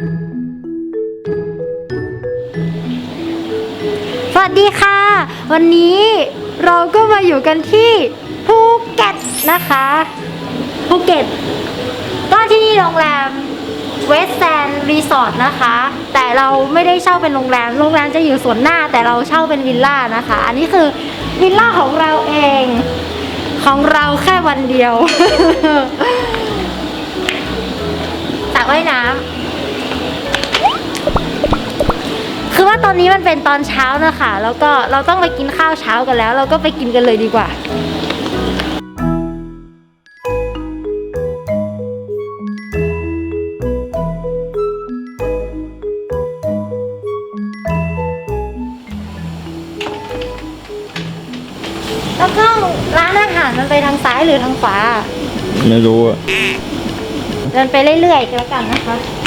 สวัสดีค่ะ วันนี้เราก็มาอยู่กันที่ภูเก็ตนะคะภูเก็ตก็ที่นี่โรงแรมเวสแซนรีสอร์ทนะคะ แต่เราไม่ได้เช่าเป็นโรงแรม โรงแรมจะอยู่ส่วนหน้าแต่เราเช่าเป็นวิลล่านะคะ อันนี้คือวิลล่าของเราเองของเราแค่วันเดียวสระว่ายน้ำ ว่าตอนนี้มันเป็นตอนเช้านะคะ แล้วก็เราต้องไปกินข้าวเช้ากันแล้ว เราก็ไปกินกันเลยดีกว่าแล้วก็ร้านอาหารมันไปทางซ้ายหรือทางขวา ไม่รู้อะเดินไปเรื่อยๆก็แล้วกันนะคะ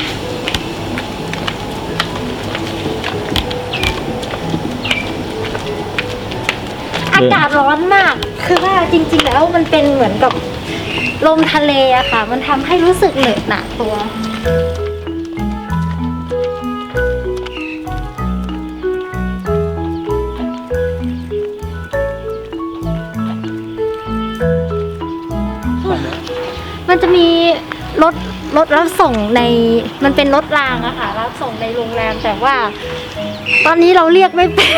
อากาศร้อนมาก คือว่าจริง ๆ แล้วมันเป็นเหมือนกับลมทะเลอะค่ะ มันทำให้รู้สึกเหนอะหนะตัว มันจะมี รถรถรับส่งในมันเป็นรถรางอะค่ะรับส่งในโรงแรมแต่ว่า ตอนนี้เราเรียกไม่เป็น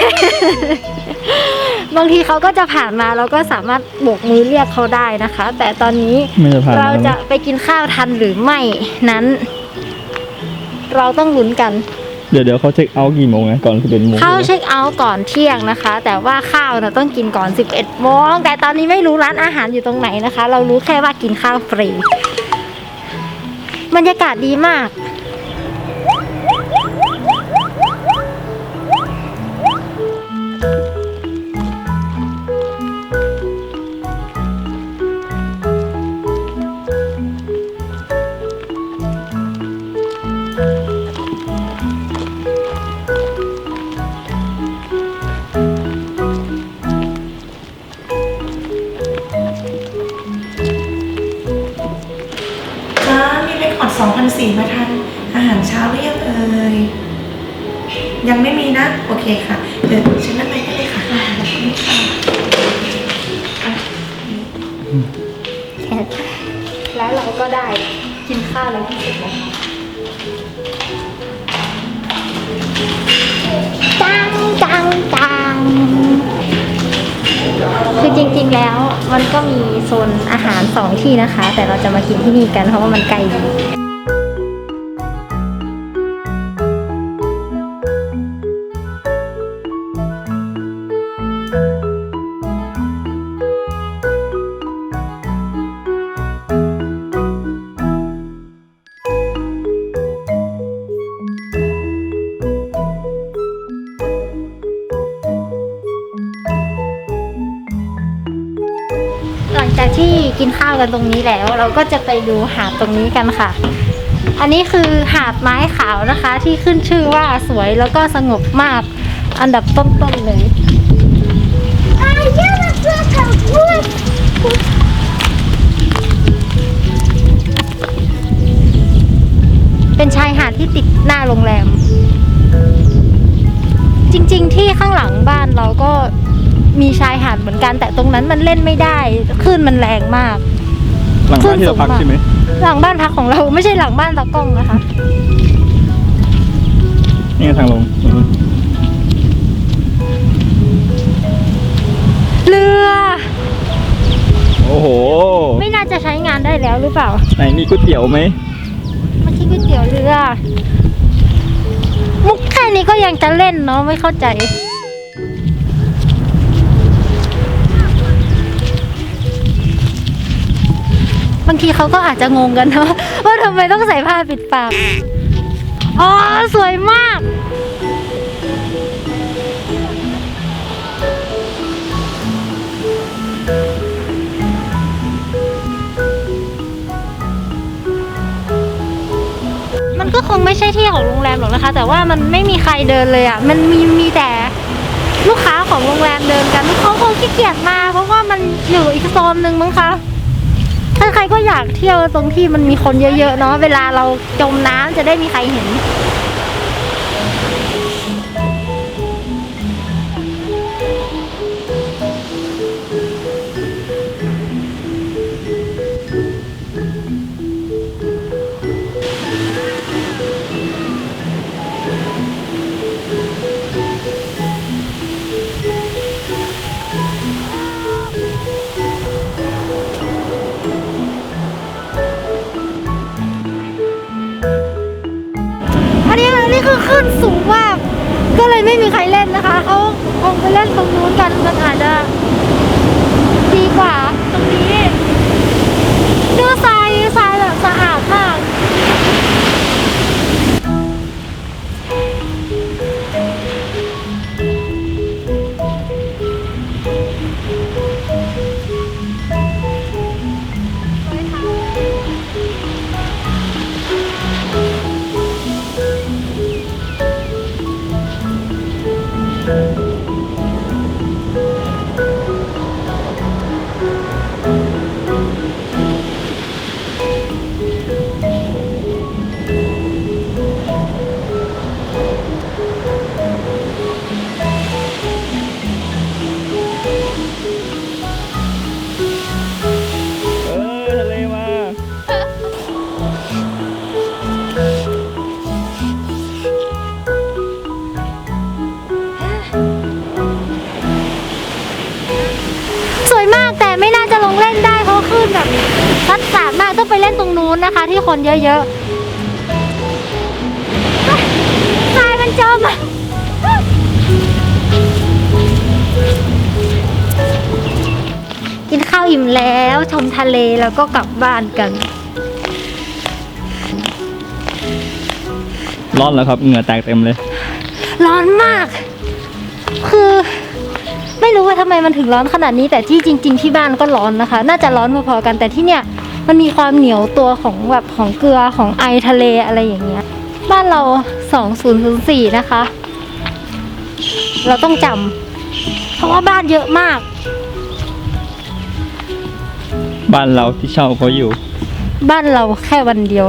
บางทีเขาก็จะผ่านมาเราก็สามารถโบกมือเรียกเขาได้นะคะ แต่ตอนนี้ไม่จะผ่านเราจะไปกินข้าวทันหรือไม่นั้น เราต้องลุ้นกัน เดี๋ยวเดี๋ยวเขาเช็คเอาท์กี่โมงนะก่อนสิบเอ็ดโมงเข้าเช็คเอาท์ก่อนเที่ยงนะคะ แต่ว่าข้าวเราต้องกินก่อน 11โมงแต่ตอนนี้ไม่รู้ร้านอาหารอยู่ตรงไหนนะคะ เรารู้แค่ว่ากินข้าวฟรี บรรยากาศดีมาก อ่ามีเรคคอร์ด2,004มาทันอาหารเช้าหรือยังเอ่ยยังไม่มีนะ โอเคค่ะ เดี๋ยวฉันนั่งไปได้เลยค่ะแล้วเราก็ได้กินข้าวในที่สุดแล้วจังจังจัง คือจริงๆแล้วมันก็มีโซนอาหารสองที่นะคะ แต่เราจะมากินที่นี่กันเพราะว่ามันไกลดี ลังจากที่กินข้าวกันตรงนี้แล้ว เราก็จะไปดูหาดตรงนี้กันค่ะ อันนี้คือหาดไม้ขาวนะคะ ที่ขึ้นชื่อว่าสวยแล้วก็สงบมากอันดับต้นๆเลยเป็นชายหาดที่ติดหน้าโรงแรม จริงๆ ที่ข้างหลังบ้านเราก็ มีชายหาดเหมือนกันแต่ตรงนั้นมันเล่นไม่ได้คลื่นมันแรงมากหลังบ้านที่เราพักใช่ไหมหลังบ้านพักของเราไม่ใช่หลังบ้านตากล้องนะคะ นี่ไงทางลงเรือ โอ้โหไม่น่าจะใช้งานได้แล้วหรือเปล่าไหนมีก๋วยเตี๋ยวไหมไม่ใช่ก๋วยเตี๋ยวเรือ มุกแค่นี้ก็ยังจะเล่นเนาะไม่เข้าใจ บางทีเขาก็อาจจะงงกันนาะว่าทำไมต้องใส่ผ้าปิดปาก อ๋อ สวยมาก มันก็คงไม่ใช่ที่ของโรงแรมหรอกนะคะ แต่ว่ามันไม่มีใครเดินเลยอะ มันมีมีแต่ลูกค้าของโรงแรมเดินกันเขาคงขี้เกียจมา เพราะว่ามันอยู่อีกโซนหนึ่งมั้งคะ ถ้าใครๆก็อยากเที่ยวตรงที่มันมีคนเยอะๆเนาะเวลาเราจมน้ำจะได้มีใครเห็น ค ราะคลื่นแบบพัดสาดมากต้องไปเล่นตรงนู้นนะคะ ที่คนเยอะๆเฮ้ยทรายมันจมอะกินข้าวอิ่มแล้วชมทะเลแล้วก็กลับบ้านกัน ร้อนแล้วครับเหงื่อแตกเต็มเลย ร้อนมาก คือ ไม่รู้ว่าทำไมมันถึงร้อนขนาดนี้ แต่ที่จริง ๆ ที่บ้านก็ร้อนนะคะ น่าจะร้อนพอๆกันแต่ที่เนี่ยมันมีความเหนียวตัวของแบบของเกลือของไอทะเลอะไรอย่างเงี้ย บ้านเรา 2004 นะคะ เราต้องจำเพราะว่าบ้านเยอะมาก บ้านเราที่เช่าเขาอยู่ บ้านเราแค่วันเดียว